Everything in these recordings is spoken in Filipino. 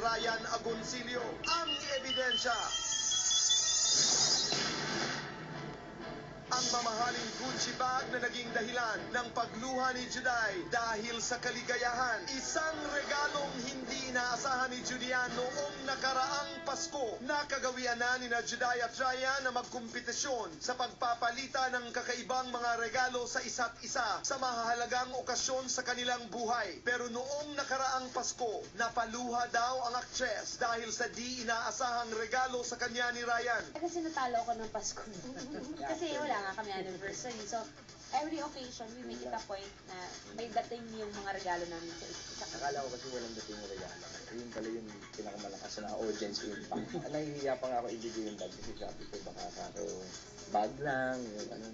Ryan Agoncillo. Ang ebidensya. Ang mamahaling Gucci bag na naging dahilan ng pagluha ni Juday dahil sa kaligayahan. Isang inaasahan ni Julian noong nakaraang Pasko. Na ni na Juday at Ryan na magkumpetisyon sa pagpapalita ng kakaibang mga regalo sa isa't isa sa mahahalagang okasyon sa kanilang buhay. Pero noong nakaraang Pasko, napaluha daw ang aktres dahil sa di inaasahang regalo sa kanya ni Ryan. Kasi natalo ako ng Pasko. Kasi wala nga kami anniversary. So, every occasion, we make it a point na may dating yung mga regalo namin sa isa. Akala ko kasi walang dating na regalo. Yun pala yung pinakamalakas na audience impact. Ah, Nahihiya pa nga ako ibigay yung bag kasi sabi ko baka ako bag lang, yung ano.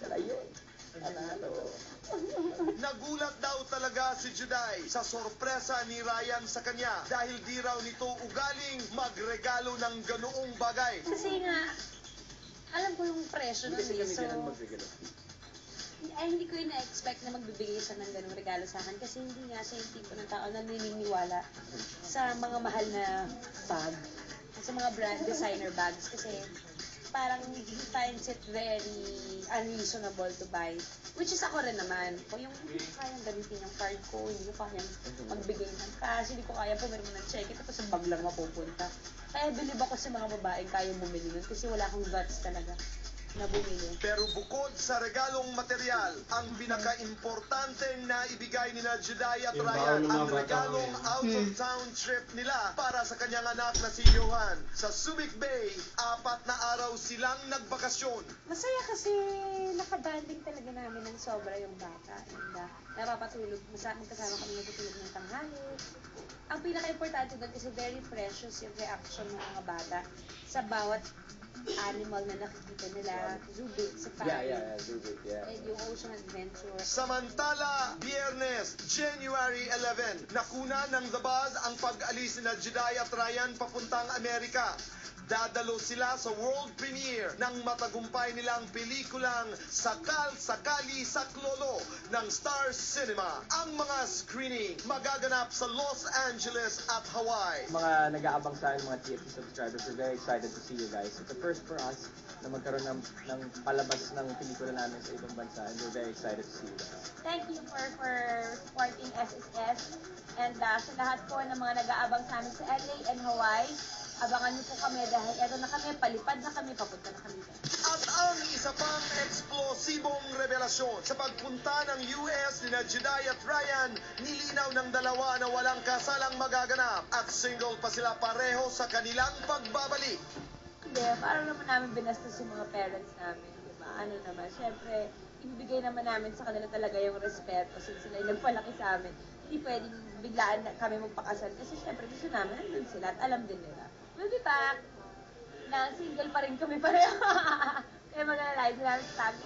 Kala yun. Panalo. Nagulat daw talaga si Juday sa sorpresa ni Ryan sa kanya dahil di raw nito ugaling magregalo ng ganoong bagay. Kasi nga, alam ko yung presyo Hindi nun kasi eh. kami So, ganun magregalo. Ay hindi ko yung na-expect na magbibigay siya ng ganung regalo sa akin kasi hindi nga siya yung tipo ng tao na naniniwala sa mga mahal na bag, sa mga brand designer bags kasi parang he finds it very unreasonable to buy. Which is ako rin naman. Kung yung hindi ko kayang gamitin yung card ko, hindi ko kayang magbigay ng cash, hindi ko kaya pumirma ng check, tapos sa bag lang mapupunta. Kaya bilib ako sa mga babaeng kaya bumili nun kasi wala akong guts talaga na bumili. Pero bukod sa regalong material, ang pinaka-importanteng na ibigay ni na Juday at Yung Ryan baon ng ang mga bata regalong ngayon. out-of-town trip nila para sa kanyang anak na si Johan. Sa Subic Bay, apat na araw silang nagbakasyon. Masaya kasi nakabanding talaga namin ng sobra yung bata. And uh, napapatulog, masa- magkasama kami natutulog ng tanghali. Ang pinaka-importante doon kasi very precious yung reaction ng mga bata sa bawat animal na nakikita nila. Zubig sa family. Yeah, yeah, yeah. It, yeah. And yung ocean adventure. Samantala, Biyernes, January 11, nakuna ng The Buzz ang pag-alis ni Juday at Ryan papuntang Amerika. Dadalo sila sa world premiere ng matagumpay nilang pelikulang Sakal Sakali Saklolo ng Star Cinema. Ang mga screening magaganap sa Los Angeles at Hawaii. Mga nag-aabang sa akin, mga TFT subscribers, we're very excited to see you guys. It's the first for us na magkaroon ng, ng palabas ng pelikula namin sa ibang bansa and we're very excited to see you guys. Thank you for for supporting SSS. And uh, sa lahat po ng mga nag-aabang sa amin sa LA and Hawaii, abangan niyo po kami dahil eto na kami, palipad na kami, papunta na kami. At ang isa pang eksplosibong revelasyon sa pagpunta ng US ni Juday at Ryan, nilinaw ng dalawa na walang kasalang magaganap at single pa sila pareho sa kanilang pagbabalik. Hindi, parang naman namin binastos yung mga parents namin, di ba? Ano naman, syempre, ibibigay naman namin sa kanila talaga yung respeto since sila yung nagpalaki sa amin. Hindi pwedeng biglaan na kami magpakasal kasi syempre gusto namin, nandun sila at alam din nila. We'll be back na single pa rin kami pareho. Kaya mag-alala, sila sa.